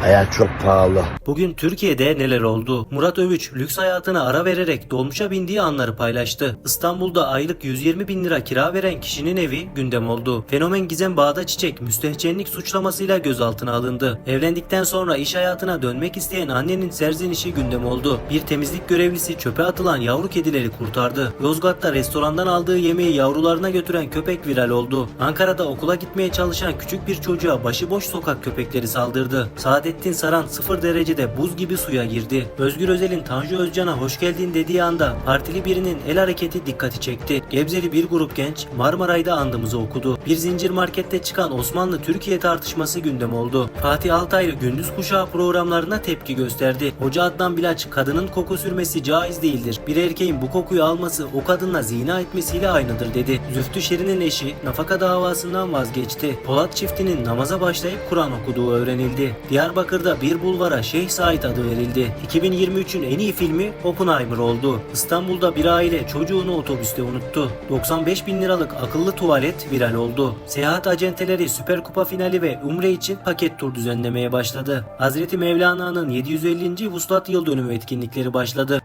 Hayat çok pahalı. Bugün Türkiye'de neler oldu? Murat Övüç lüks hayatına ara vererek dolmuşa bindiği anları paylaştı. İstanbul'da aylık 120 bin lira kira veren kişinin evi gündem oldu. Fenomen Gizem Bağda Çiçek müstehcenlik suçlamasıyla gözaltına alındı. Evlendikten sonra iş hayatına dönmek isteyen annenin serzenişi gündem oldu. Bir temizlik görevlisi çöpe atılan yavru kedileri kurtardı. Yozgat'ta restorandan aldığı yemeği yavrularına götüren köpek viral oldu. Ankara'da okula gitmeye çalışan küçük bir çocuğa başıboş sokak köpekleri saldırdı. Saadettin Saran 0 derecede buz gibi suya girdi. Özgür Özel'in Tanju Özcan'a hoş geldin dediği anda partili birinin el hareketi dikkati çekti. Gebzeli bir grup genç Marmaray'da andımızı okudu. Bir zincir markette çıkan Osmanlı Türkiye tartışması gündem oldu. Fatih Altaylı gündüz kuşağı programlarına tepki gösterdi. Hoca Adnan Bilaç kadının koku sürmesi caiz değildir. Bir erkeğin bu kokuyu alması o kadınla zina etmesiyle aynıdır dedi. Züftü Şirin'in eşi nafaka davasından vazgeçti. Polat çiftinin namaza başlayıp Kur'an okuduğu öğrenildi. Diyarbakır'da bir bulvara Şeyh Said adı verildi. 2023'ün en iyi filmi Oppenheimer oldu. İstanbul'da bir aile çocuğunu otobüste unuttu. 95 bin liralık akıllı tuvalet viral oldu. Seyahat acenteleri Süper Kupa finali ve Umre için paket tur düzenlemeye başladı. Hazreti Mevlana'nın 750. Vuslat Yıl Dönümü etkinlikleri başladı.